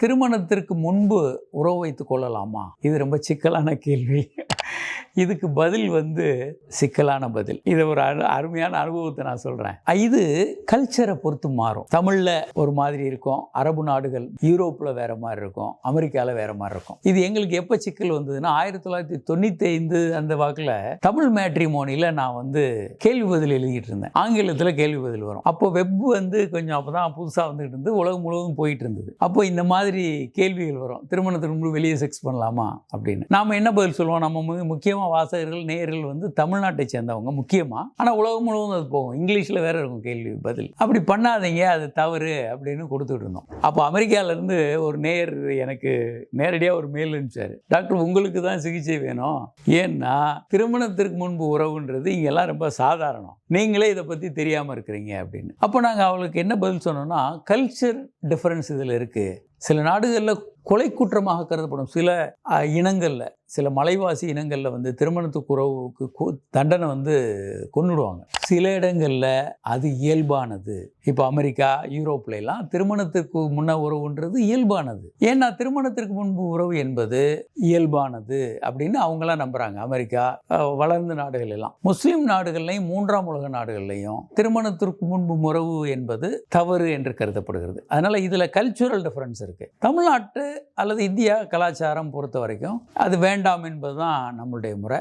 திருமணத்திற்கு முன்பு உறவு வைத்துக் கொள்ளலாமா? இது ரொம்ப சிக்கலான கேள்வி. இதுக்கு பதில் வந்து சிக்கலான பதில். இது ஒரு அரு அருமையான அனுபவத்தை நான் சொல்கிறேன் இது கல்ச்சரை பொறுத்து மாறும். தமிழில் ஒரு மாதிரி இருக்கும் அரபு நாடுகள் யூரோப்பில் வேறு மாதிரி இருக்கும் அமெரிக்காவில் வேறு மாதிரி இருக்கும். இது எங்களுக்கு எப்போ சிக்கல் வந்ததுன்னா ஆயிரத்தி தொள்ளாயிரத்தி தொண்ணூற்றி ஐந்து அந்த வாக்கில் தமிழ் மேட்ரிமோனியில் நான் வந்து கேள்வி பதில் எழுதிட்டு இருந்தேன். ஆங்கிலத்தில் கேள்வி பதில் வரும். அப்போ வெப் வந்து கொஞ்சம் அப்போ தான் புதுசாக வந்துகிட்டு இருந்து உலகம் முழுவதும் போயிட்டு இருந்தது. அப்போ இந்த மாதிரி கேள்விகள் வரும். திருமணத்துக்கு முழு வெளியே செக்ஸ் பண்ணலாமா அப்படின்னு. நாம் என்ன பதில் சொல்லுவோம்? நம்ம முக்கியமாக வாசகர்கள் நேயர்கள் வந்து தமிழ்நாட்டை சேர்ந்தவங்க முக்கியமாக ஆனால் உலகம் முழுவதும் அது போகும். இங்கிலீஷில் வேறு இருக்கும் கேள்வி பதில். அப்படி பண்ணாதீங்க அது தவறு அப்படின்னு கொடுத்துட்டு இருந்தோம். அப்போ அமெரிக்காவிலேருந்து ஒரு நேயர் எனக்கு நேரடியாக ஒரு மெயில் அனுப்பிச்சார். டாக்டர் உங்களுக்கு தான் சிகிச்சை வேணும். ஏன்னா திருமணத்திற்கு முன்பு உறவுன்றது இங்கெல்லாம் ரொம்ப சாதாரணம். நீங்களே இதை பற்றி தெரியாமல் இருக்கிறீங்க அப்படின்னு. அப்போ நாங்கள் அவளுக்கு என்ன பதில் சொன்னோம்னா கல்ச்சர் டிஃப்ரென்ஸ் இதில் இருக்குது சில நாடுகளில் கொலை குற்றமாக கருதப்படும். சில இனங்களில் சில மலைவாசி இனங்களில் வந்து திருமணத்துக்கு உறவுக்கு தண்டனை வந்து கொண்டுடுவாங்க சில இடங்களில் அது இயல்பானது. இப்போ அமெரிக்கா யூரோப்ல எல்லாம் திருமணத்திற்கு முன்ன உறவுன்றது இயல்பானது. ஏன்னா திருமணத்திற்கு முன்பு உறவு என்பது இயல்பானது அப்படின்னு அவங்களாம் நம்புறாங்க. அமெரிக்கா வளர்ந்த நாடுகள் எல்லாம். முஸ்லீம் நாடுகள்லையும் மூன்றாம் உலக நாடுகள்லையும் திருமணத்திற்கு முன்பு உறவு என்பது தவறு என்று கருதப்படுகிறது. அதனால இதுல கல்ச்சுரல் டிஃபரன்ஸ் இருக்கு. தமிழ்நாட்டு அல்லது இந்தியா கலாச்சாரம் பொறுத்த வரைக்கும் அது வேண்டாம் என்பதுதான் நம்மளுடைய முறை.